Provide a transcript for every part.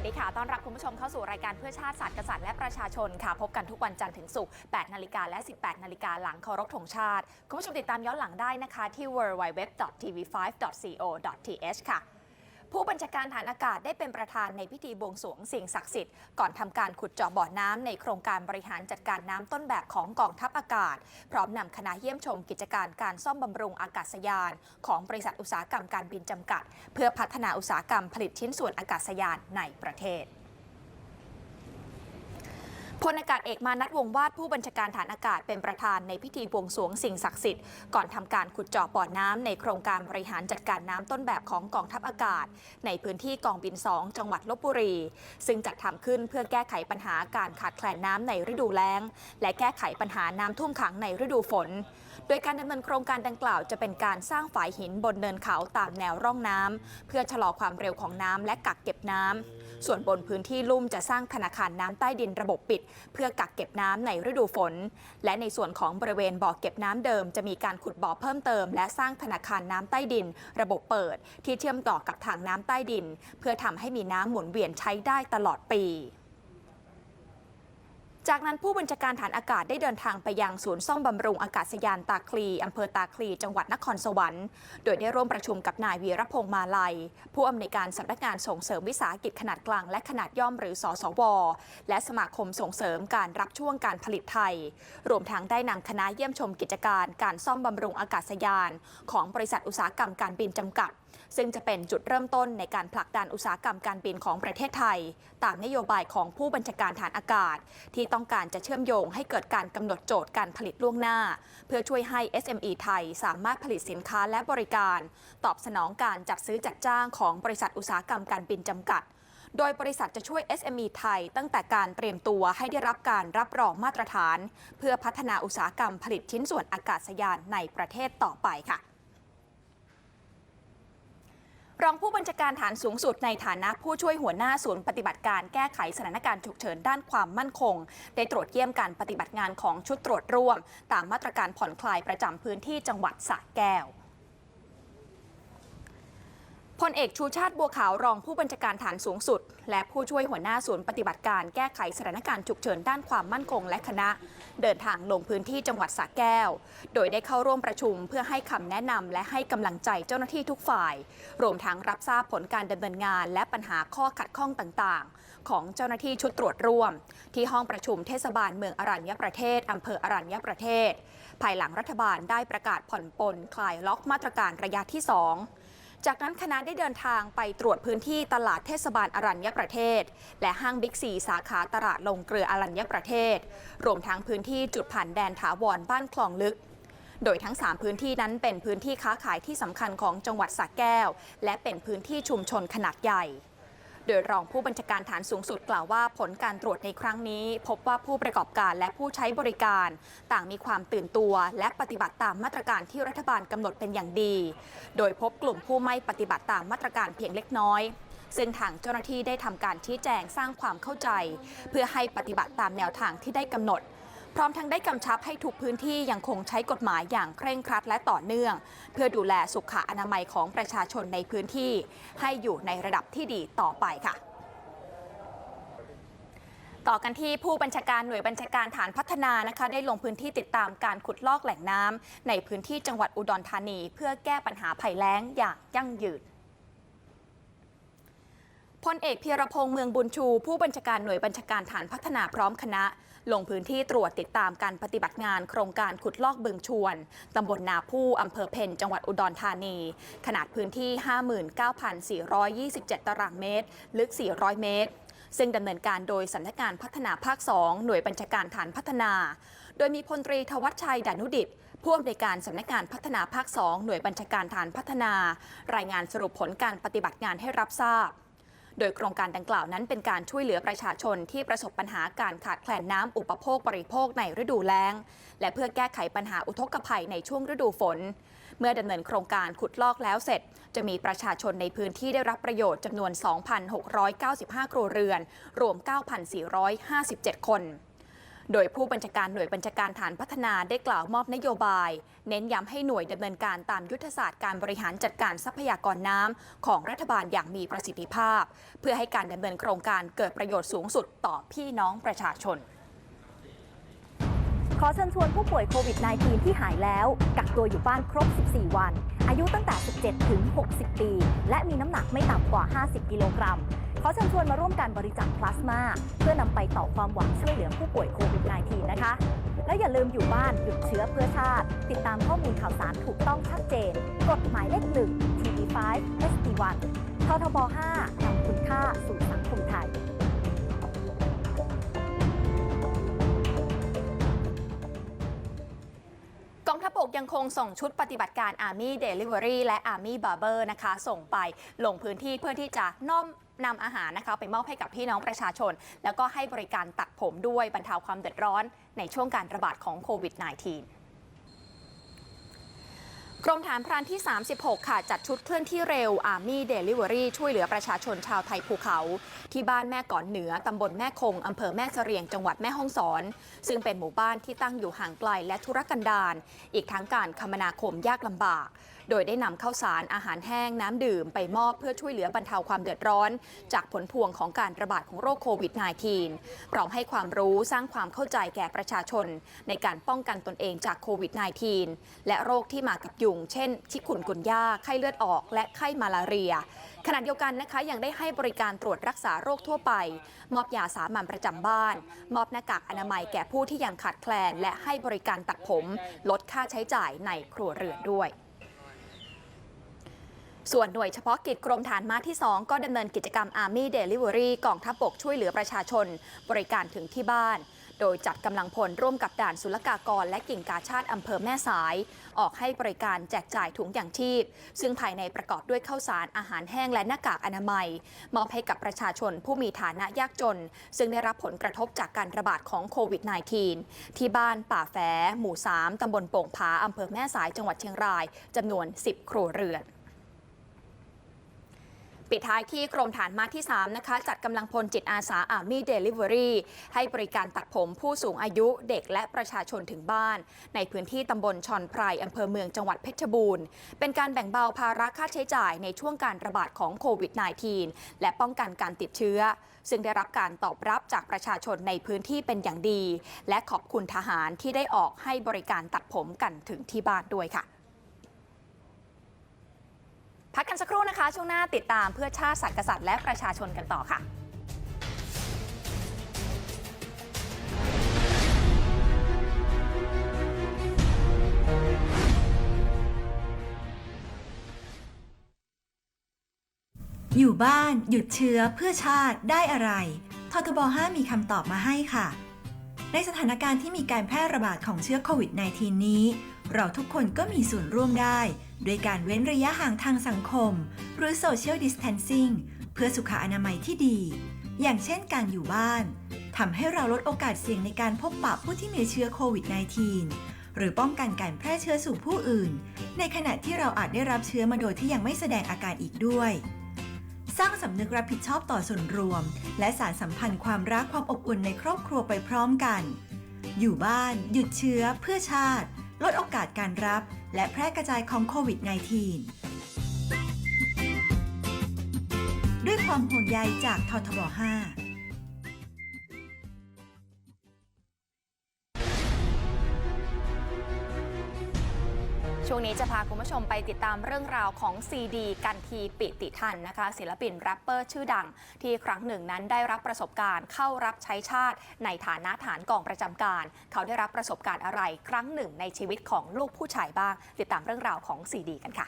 วัสดีค่ะ ต้อนรับคุณผู้ชมเข้าสู่รายการเพื่อชาติศาสตร์กษัตริย์และประชาชนค่ะ พบกันทุกวันจันทร์ถึงศุกร์ 8 นาฬิกาและ 18 นาฬิกาหลังเคารพธงชาติ คุณผู้ชมติดตามย้อนหลังได้นะคะที่ www.tv5.co.th ค่ะ ผู้บัญชาการฐานอากาศได้เป็นประธานในพิธีบวงสรวงสิ่งศักดิ์สิทธิ์ก่อนทำการขุดเจาะบ่อน้ำในโครงการบริหารจัดการน้ำต้นแบบของกองทัพอากาศ พร้อมนำคณะเยี่ยมชมกิจการการซ่อมบำรุงอากาศยาน ของบริษัทอุตสาหกรรมการบินจำกัด เพื่อพัฒนาอุตสาหกรรมผลิตชิ้นส่วนอากาศยานในประเทศ พลอากาศเอกมานัทวงวาดผู้บัญชาการฐานอากาศเป็นประธานในพิธีบวงสรวงสิ่งศักดิ์สิทธิ์ก่อนทำการขุดเจาะบ่อน้ำในโครงการบริหารจัดการน้ำต้นแบบของกองทัพอากาศ ในพื้นที่กองบิน 2 จังหวัดลบบุรี ซึ่งจัดทำขึ้นเพื่อแก้ไขปัญหาการขาดแคลนน้ำในฤดูแล้ง และแก้ไขปัญหาน้ำท่วมขังในฤดูฝนโดยการดำเนินโครงการดังกล่าวจะเป็นการสร้างฝายหินบนเนินเขาตามแนวร่องน้ำเพื่อชะลอความเร็วของน้ำและกักเก็บน้ำส่วนบนพื้นที่ลุ่มจะสร้างธนาคารน้ำใต้ดินระบบปิด เพื่อกักเก็บน้ำในฤดูฝน และในส่วนของบริเวณบ่อเก็บน้ำเดิม จะมีการขุดบ่อเพิ่มเติม และสร้างธนาคารน้ำใต้ดิน ระบบเปิด ที่เชื่อมต่อกับทางน้ำใต้ดิน เพื่อทำให้มีน้ำหมุนเวียนใช้ได้ตลอดปี จากนั้นผู้บัญชาการฐานอากาศได้เดินทางไปยังศูนย์ซ่อมบำรุงอากาศยานตาคลีอำเภอตาคลี จังหวัดนครสวรรค์ โดยได้ร่วมประชุมกับนายวีรพงษ์มาลัย ผู้อำนวยการสำนักงานส่งเสริมวิสาหกิจขนาดกลางและขนาดย่อมหรือสสว และสมาคมส่งเสริมการรับช่วงการผลิตไทย รวมทั้งได้นำคณะเยี่ยมชมกิจการ การซ่อมบำรุงอากาศยาน ของบริษัทอุตสาหกรรมการบินจำกัด ซึ่งจะเป็นจุดเริ่มต้นในการผลักดันอุตสาหกรรมการบินของประเทศไทย ตามนโยบายของผู้บัญชาการฐานอากาศ ที่ต้องการจะเชื่อมโยงให้เกิดการกำหนดโจทย์การผลิตล่วงหน้า เพื่อช่วยให้ SME ไทยสามารถผลิตสินค้าและบริการ ตอบสนองการจัดซื้อจัดจ้างของบริษัทอุตสาหกรรมการบินจำกัดโดยบริษัทจะช่วย SME ไทยตั้งแต่การเตรียมตัวให้ได้รับการรับรองมาตรฐาน เพื่อพัฒนาอุตสาหกรรมผลิตชิ้นส่วนอากาศยานในประเทศต่อไปค่ะ รองผู้บัญชาการฐานสูงสุดในฐานะผู้ช่วยหัวหน้าศูนย์ปฏิบัติการแก้ไขสถานการณ์ฉุกเฉินด้านความมั่นคง ได้ตรวจเยี่ยมการปฏิบัติงานของชุดตรวจร่วม ตามมาตรการผ่อนคลายประจำพื้นที่จังหวัดสระแก้ว พลเอกชูชาติบัวขาวรองผู้บัญชาการฐานสูงสุด และผู้ช่วยหัวหน้าศูนย์ปฏิบัติการแก้ไขสถานการณ์ฉุกเฉินด้านความมั่นคงและคณะ เดินทางลงพื้นที่จังหวัดสระแก้ว โดยได้เข้าร่วมประชุมเพื่อให้คำแนะนำและให้กำลังใจเจ้าหน้าที่ทุกฝ่าย รวมทั้งรับทราบผลการดำเนินงาน และปัญหาข้อขัดข้องต่างๆ ของเจ้าหน้าที่ชุดตรวจร่วม ที่ห้องประชุมเทศบาลเมืองอรัญญประเทศอำเภออรัญญประเทศ ภายหลังรัฐบาลได้ประกาศผ่อนปลนคลายล็อกมาตรการระยะที่สอง จากนั้นคณะได้เดินทางไปตรวจพื้นที่ตลาดเทศบาลอรัญญประเทศ และห้างบิ๊กซีสาขาตลาดลงเกลืออรัญญประเทศ รวมทั้งพื้นที่จุดผ่านแดนถาวรบ้านคลองลึก โดยทั้ง 3 พื้นที่นั้นเป็นพื้นที่ค้าขายที่สำคัญของจังหวัดสระแก้ว และเป็นพื้นที่ชุมชนขนาดใหญ่ ดยรองผู้บัญชาการฐานสูงสุดกล่าวว่าผลการตรวจในครั้งนี้ พบว่าผู้ประกอบการและผู้ใช้บริการ ต่างมีความตื่นตัว และปฏิบัติตามมาตรการที่รัฐบาลกำหนดเป็นอย่างดี โดยพบกลุ่มผู้ไม่ปฏิบัติตามมาตรการเพียงเล็กน้อยซึ่งทางเจ้าหน้าที่ได้ทำการชี้แจงสร้างความเข้าใจ เพื่อให้ปฏิบัติตามแนวทางที่ได้กำหนด พร้อมทั้งได้กำชับให้ทุกพื้นที่ยังคงใช้กฎหมายอย่างเคร่งครัดและต่อเนื่อง เพื่อดูแลสุขอนามัยของประชาชนในพื้นที่ ให้อยู่ในระดับที่ดีต่อไปค่ะต่อกันที่ผู้บัญชาการหน่วยบัญชาการฐานพัฒนานะคะ ได้ลงพื้นที่ติดตามการขุดลอกแหล่งน้ำในพื้นที่จังหวัดอุดรธานี เพื่อแก้ปัญหาภัยแล้งอย่างยั่งยืน พลเอกเพียรพงษ์เมืองบุญชู ผู้บัญชาการหน่วยบัญชาการฐานพัฒนาพร้อมคณะ ลงพื้นที่ตรวจติดตามการปฏิบัติงานโครงการขุดลอกบึงชวน ตำบลนาผู้อำเภอเพนจังหวัดอุดรธานี ขนาดพื้นที่ 59,427 ตารางเมตร ลึก 400 เมตร ซึ่งดำเนินการโดยสำนักงานพัฒนาภาค 2 หน่วยบัญชาการฐานพัฒนา โดยมีพลตรีทวัชชัยดานุดิตผู้อำนวยการสำนักงานพัฒนาภาค 2 หน่วยบัญชาการฐานพัฒนา รายงานสรุปผลการปฏิบัติงานให้รับทราบ โดยโครงการดังกล่าวนั้นเป็นการช่วยเหลือประชาชนที่ประสบปัญหาการขาดแคลนน้ำอุปโภคบริโภคในฤดูแล้ง และเพื่อแก้ไขปัญหาอุทกภัยในช่วงฤดูฝน เมื่อดำเนินโครงการขุดลอกแล้วเสร็จ จะมีประชาชนในพื้นที่ได้รับประโยชน์จำนวน 2,695 ครัวเรือน รวม 9,457 คน โดยผู้บัญชาการหน่วยบัญชาการฐานพัฒนาได้กล่าวมอบนโยบาย เน้นย้ำให้หน่วยดำเนินการตามยุทธศาสตร์การบริหารจัดการทรัพยากรน้ำของรัฐบาลอย่างมีประสิทธิภาพ เพื่อให้การดำเนินโครงการเกิดประโยชน์สูงสุดต่อพี่น้องประชาชน ขอเชิญชวนผู้ป่วยโควิด -19 ที่หายแล้ว กักตัวอยู่บ้านครบ 14 วัน อายุตั้งแต่ 17 ถึง 60 ปี และมีน้ำหนักไม่ต่ำกว่า 50 กิโลกรัม ขอเชิญชวนมาร่วมการบริจาคพลาสมา เพื่อนำไปต่อความหวังช่วยเหลือผู้ป่วยโควิด -19 นะคะ แล้วอย่าลืมอยู่บ้านหยุดเชื้อเพื่อชาติ ติดตามข้อมูลข่าวสารถูกต้องชัดเจน กฎหมายเลข1 TV5 SD1 ททบ 5นำคุณค่าสู่สังคมไทยกองทัพบกยังคงส่งชุดปฏิบัติการ Army Delivery และ Army Barber นะคะ ส่งไปลงพื้นที่เพื่อที่จะน้อม นำอาหารนะคะไปมอบให้กับพี่น้องประชาชน แล้วก็ให้บริการตัดผมด้วยบรรเทาความเดือดร้อนในช่วงการระบาดของโควิด -19 กรมฐานพรานที่ 36 ค่ะ จัดชุดเคลื่อนที่เร็ว Army Delivery ช่วยเหลือประชาชนชาวไทยภูเขา ที่บ้านแม่ก่อนเหนือ ตำบลแม่คง อำเภอแม่เสรียง จังหวัดแม่ฮ่องสอน ซึ่งเป็นหมู่บ้านที่ตั้งอยู่ห่างไกลและธุรกันดารอีกทั้งการคมนาคมยากลำบาก โดยได้นำข้าวสารอาหารแห้งน้ำดื่มไปมอบเพื่อช่วยเหลือบรรเทาความเดือดร้อน จากผลพวงของการระบาดของโรคโควิด -19 พร้อมให้ความรู้สร้างความเข้าใจแก่ประชาชน ในการป้องกันตนเองจากโควิด -19 และโรคที่มากับยุง เช่น ชิคุนกุนยาไข้เลือดออก และไข้มาลาเรีย ขณะเดียวกันนะคะยังได้ให้บริการตรวจรักษาโรคทั่วไป มอบยาสามัญประจำบ้าน มอบหน้ากากอนามัยแก่ผู้ที่ยังขาดแคลน และให้บริการตัดผม ลดค่าใช้จ่ายในครัวเรือนด้วย ส่วนหน่วยเฉพาะกิจกรมฐานม้าที่ 2 ก็ดำเนินกิจกรรม Army Delivery กองทัพบกช่วยเหลือประชาชน บริการถึงที่บ้าน โดยจัดกำลังพลร่วมกับด่านศุลกากร และกิ่งกาชาติอำเภอแม่สาย ออกให้บริการแจกจ่ายถุงอย่างชีพ ซึ่งภายในประกอบด้วยข้าวสารอาหารแห้งและหน้ากากอนามัย มอบให้กับประชาชนผู้มีฐานะยากจน ซึ่งได้รับผลกระทบจากการระบาดของโควิด -19 ที่บ้านป่าแฝหมู่ 3 ตำบลโป่งผาอำเภอแม่สายจังหวัดเชียงรายจำนวน 10 ครัวเรือน ปิดท้ายที่กรมฐานม้าที่ 3 นะคะ จัดกำลังพลจิตอาสาอาร์มี่เดลิเวอรี่ให้บริการตัดผมผู้สูงอายุเด็กและประชาชนถึงบ้าน ในพื้นที่ตำบลชอนไพรอำเภอเมืองจังหวัดเพชรบูรณ์ เป็นการแบ่งเบาภาระค่าใช้จ่ายในช่วงการระบาดของโควิด -19 และป้องกันการติดเชื้อ ซึ่งได้รับการตอบรับจากประชาชนในพื้นที่เป็นอย่างดี และขอบคุณทหารที่ได้ออกให้บริการตัดผมกันถึงที่บ้านด้วยค่ะ พักกันสักครู่นะคะ ช่วงหน้าติดตามเพื่อชาติศาสตร์กษัตริย์และประชาชนกันต่อค่ะอยู่บ้านหยุดเชื้อเพื่อชาติได้อะไรททบ 5 มีคำตอบมาให้ค่ะ ในสถานการณ์ที่มีการแพร่ระบาดของเชื้อโควิด -19 นี้ เราทุกคนก็มีส่วนร่วมได้ โดยการเว้นระยะห่างทางสังคม หรือ Social Distancing เพื่อสุขอนามัยที่ดี อย่างเช่นการอยู่บ้านทำให้เราลดโอกาสเสี่ยงในการพบปะผู้ที่มีเชื้อโควิด -19 หรือป้องกันการแพร่เชื้อสู่ผู้อื่น ในขณะที่เราอาจได้รับเชื้อมาโดยที่ยังไม่แสดงอาการอีกด้วย สร้างสำนึกรับผิดชอบต่อส่วนรวม และสารสัมพันธ์ความรักความอบอุ่นในครอบครัวไปพร้อมกัน อยู่บ้าน หยุดเชื้อเพื่อชาติ ลดโอกาสการรับ และแพร่กระจายของโควิด -19 ด้วยความห่วงใยจากททบ 5 ช่วงนี้จะพาคุณผู้ชมไปติดตามเรื่องราวของซีดีกันทีปิติทันนะคะ ศิลปินแรปเปอร์ชื่อดัง ที่ครั้งหนึ่งนั้นได้รับประสบการณ์เข้ารับใช้ชาติ ในฐานะฐานกองประจำการ เขาได้รับประสบการณ์อะไร ครั้งหนึ่งในชีวิตของลูกผู้ชายบ้าง ติดตามเรื่องราวของซีดีกันค่ะ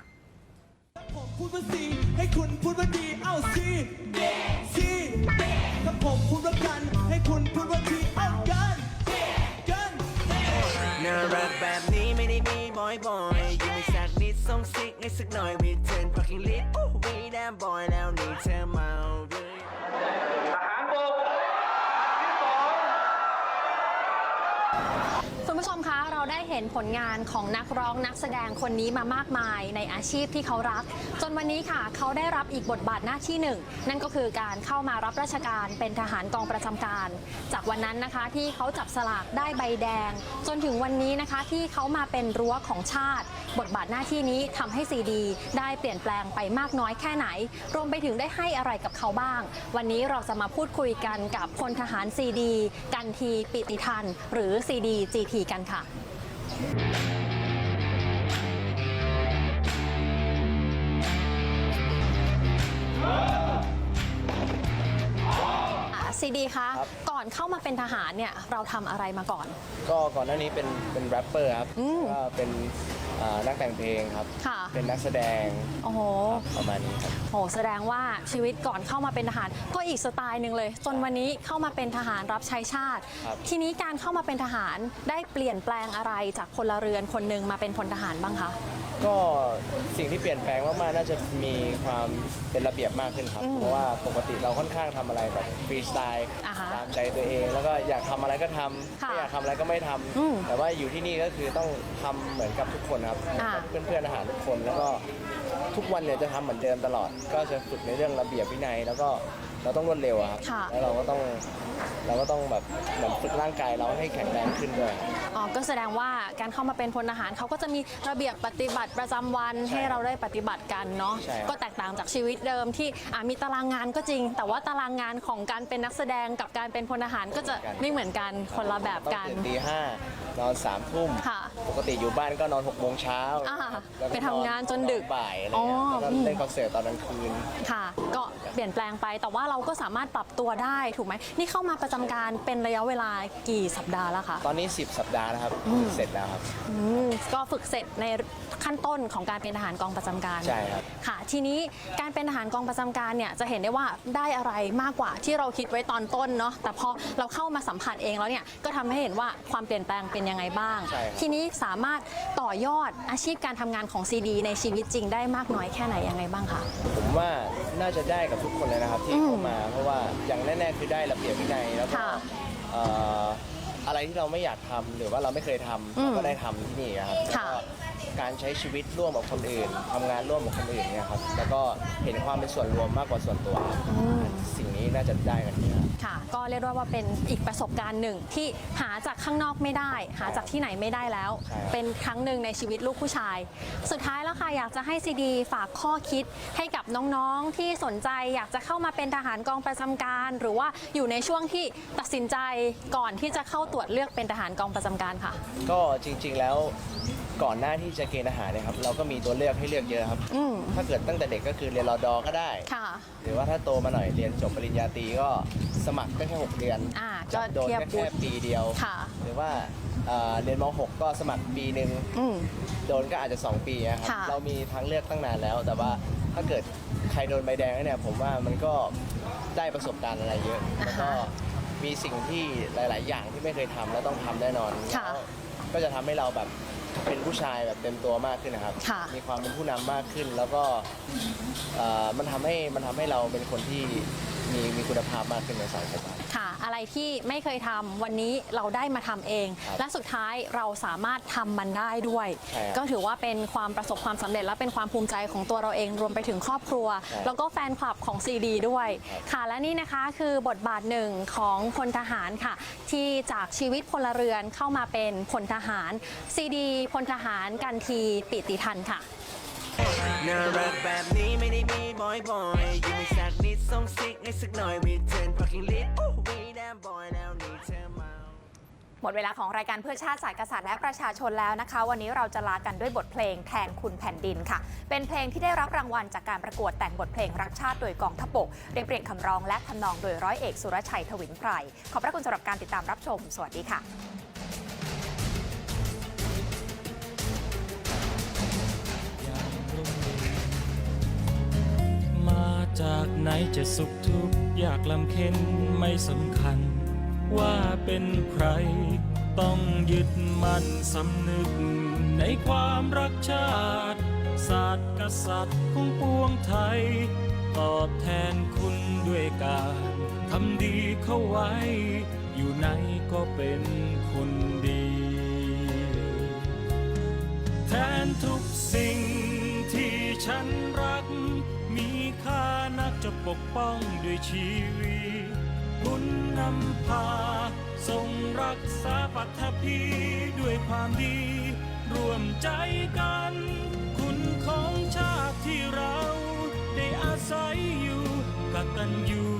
ผมพูดว่าซีให้คุณพูดว่าดีเอ้าซีซี ส่งซิกให้สักหน่อยรีเทิร์นพักกิ้งลิสต์วีแดมบอยแล้วนี่เธอเมาด้วย คุณผู้ ผู้ชมคะเราได้เห็น ผลงานของนักร้องนักแสดงคนนี้มามากมายในอาชีพที่เขารัก จนวันนี้ค่ะ เขาได้รับอีกบทบาทหน้าที่หนึ่ง นั่นก็คือการเข้ามารับราชการเป็นทหารกองประจำการ จากวันนั้นนะคะที่เขาจับสลากได้ใบแดง จนถึงวันนี้นะคะที่เขามาเป็นรั้วของชาติ บทบาทหน้าที่นี้ทำให้ซีดี ได้เปลี่ยนแปลงไปมากน้อยแค่ไหน รวมไปถึงได้ให้อะไรกับเขาบ้าง วันนี้เราจะมาพูดคุยกันกับพลทหารซีดี กันทีปิติทัน หรือซีดี GT กันค่ะ ซีดีคะครับก่ อนเข้ามาเป็นทหารเนี่ยเราทำอะไรมาก่อน ก็ก่อนหน้านี้เป็นเป็นแรปเปอร์ครับอืม ก็เป็นอ่านักแต่งเพลงครับ ค่ะ เป็นนักแสดงโอ้โห ครับประมาณนี้ครับโห แสดงว่าชีวิตก่อนเข้ามาเป็นทหาร ก็อีกสไตล์หนึ่งเลย จนวันนี้เข้ามาเป็นทหารรับใช้ชาติครับทีนี้การเข้ามาเป็นทหารได้เปลี่ยนแปลงอะไรจากพลเรือนคนหนึ่งมาเป็นพลทหารบ้างคะ ก็สิ่งที่เปลี่ยนแปลงมากๆน่าจะมีความเป็นระเบียบมากขึ้นครับอืมเพราะว่าปกติเราค่อนข้างทำอะไรแบบฟรีสไตล์อ่าฮะ ตามใจตัวเอง แล้วก็อยากทำอะไรก็ทำค่ะไม่อยากทำอะไรก็ไม่ทำอืมแต่ว่าอยู่ที่นี่ก็คือต้องทำเหมือนกับทุกคนครับอ่า เพื่อนเพื่อนๆอาหารทุกคนแล้วก็ทุกวันเนี่ยจะทำเหมือนเดิมตลอด ก็จะฝึกในเรื่องระเบียบวินัย แล้วก็ เราต้องรวดเร็วอะครับค่ะ แล้วเราก็ต้องเราก็ต้องแบบเหมือนฝึกร่างกายเราให้แข็งแรงขึ้นด้วยครับอ๋อก็แสดงว่าการเข้ามาเป็นพลทหารเขาก็จะมีระเบียบปฏิบัติประจำวันใช่ให้เราได้ปฏิบัติกันเนาะใช่ครับก็แตกต่างจากชีวิตเดิมที่อะมีตารางงานก็จริง แต่ว่าตารางงานของการเป็นนักแสดงกับการเป็นพลทหารก็จะไม่เหมือนกันคนละแบบต้องกันตื่นตีห้านอนสามทุ่มค่ะปกติอยู่บ้านก็นอนหกโมงเช้าอ่าแล้วก็ไปทำงานจนดึกบ่ายอะไรอ๋อเงี้ยแล้วก็อืมเล่นคอนเสิร์ตตอนกลางคืน ค่ะ ก็เปลี่ยนแปลงไปแต่ว่าเราก็สามารถปรับตัวได้ถูกไหมนี่เข้ามาประจำการเป็นระยะเวลากี่สัปดาห์แล้วคะตอนนี้ 10 สัปดาห์นะครับอืมเสร็จแล้วครับ อืมก็ฝึกเสร็จในขั้นต้นของการเป็นทหารกองประจำการ ใช่ครับ ค่ะ ทีนี้การเป็นทหารกองประจำการเนี่ยจะเห็นได้ว่าได้อะไรมากกว่าที่เราคิดไว้ตอนต้นเนาะแต่พอเราเข้ามาสัมผัสเองแล้วเนี่ยก็ทำให้เห็นว่าความเปลี่ยนแปลงเป็นยังไงบ้าง ใช่ครับ ทีนี้สามารถต่อยอดอาชีพการทำงานของซีดีในชีวิตจริงได้มากน้อยแค่ไหนยังไงบ้างคะ ผมว่าน่าจะได้กับทุกคนเลยนะครับ ที่อืม เข้ามา เพราะว่าอย่างแน่ๆคือได้ระเบียบวินัยแล้วก็ค่ะเอ่ออะไรที่เราไม่อยากทำหรือว่าเราไม่เคยทำอืมเราก็ได้ทำที่นี่ครับแล้วค่ะก็ การใช้ชีวิตร่วมกับคนอื่นทำงานร่วมกับคนอื่นเนี่ยครับแล้วก็เห็นความเป็นส่วนรวมมากกว่าส่วนตัวครับอืมสิ่งนี้น่าจะได้กันเยอะค่ะ ก็เรียกได้ว่าเป็นอีกประสบการณ์หนึ่งที่หาจากข้างนอกไม่ได้ หาจากที่ไหนไม่ได้แล้ว ใช่ครับ เป็นครั้งหนึ่งในชีวิตลูกผู้ชาย สุดท้ายแล้วค่ะอยากจะให้ซีดีฝากข้อคิดให้กับน้องๆที่สนใจอยากจะเข้ามาเป็นทหารกองประจำการ หรือว่าอยู่ในช่วงที่ตัดสินใจก่อนที่จะเข้าตรวจเลือกเป็นทหารกองประจำการค่ะ ก็จริงๆแล้วก่อนหน้าที่จะเกณฑ์อาหารเนยครับ เราก็มีตัวเลือกให้เลือกเยอะครับ อืมถ้าเกิดตั้งแต่เด็กก็คือเรียนรอดอก็ได้ ค่ะ หรือว่าถ้าโตมาหน่อยเรียนจบปริญญาตรีก็สมัครก็แค่ 6 เดือนอ่าจับโดนก็เทียบก็แค่ปีเดียว ค่ะ หรือว่าเอ่อเรียนม .6 ก็สมัครปีหนึ่งอืม โดนก็อาจจะ 2 ปีอะครับ ค่ะ เรามีทางเลือกตั้งนานแล้ว แต่ว่าถ้าเกิดใครโดนใบแดงแล้วเนี่ยผมว่ามันก็ได้ประสบการณ์อะไรเยอะ แล้วก็มีสิ่งที่หลาย ๆ อย่างที่ไม่เคยทำแล้วต้องทำแน่นอนค่ะ แล้วก็จะทำให้เราแบบ เป็นผู้ชายแบบเต็มตัวมากขึ้นนะครับ ค่ะ มีความเป็นผู้นำมากขึ้น แล้วก็เอ่อมันทำให้มันทำให้เราเป็นคนที่ มีมีคุณภาพมากขึ้นในสังคมครับ ค่ะ อะไรที่ไม่เคยทำวันนี้เราได้มาทำเอง ครับและสุดท้ายเราสามารถทำมันได้ด้วย ใช่ครับก็ถือว่าเป็นความประสบความสำเร็จ และเป็นความภูมิใจของตัวเราเองรวมไปถึงครอบครัว ใช่ แล้วก็แฟนคลับของซีดีด้วยครับค่ะ และนี่นะคะคือบทบาทหนึ่งของพลทหารค่ะ ที่จากชีวิตพลเรือนเข้ามาเป็นพลทหารซีดีพลทหารกันทีปิติทันค่ะ น่ารักแบบนี้ไม่ได้มีบ่อยๆยิ้มให้ ส่งซิกให้สักหน่อยรีเทนพักกิ้งลิตวีแดมบอยแล้วนี่เธอมา หมดเวลาของรายการเพื่อชาติสายกษัตริย์และประชาชนแล้วนะคะ วันนี้เราจะลากันด้วยบทเพลงแทนคุณแผ่นดินค่ะ เป็นเพลงที่ได้รับรางวัลจากการประกวดแต่งบทเพลงรักชาติโดยกองทัพบกเรียบเรียงคำร้องและทำนองโดยร้อยเอกสุรชัยทวินไพรขอบพระคุณสำหรับการติดตามรับชม สวัสดีค่ะ จากไหนจะสุขทุกข์อยากลำเค็นไม่สำคัญ ว่าเป็นใคร ต้องยึดมั่นสำนึก ในความรักชาติ ศาสตร์กษัตริย์ของปวงไทย ตอบแทนคุณด้วยการทำดีเข้าไว้ อยู่ไหนก็เป็นคนดี แทนทุกสิ่งที่ฉันรัก มีค่านักจะปกป้องด้วยชีวิตคุณนำพา ทรงรักษาปัทภีด้วยความดี ร่วมใจกัน คุณของชาติที่เรา ได้อาศัยอยู่กตัญญู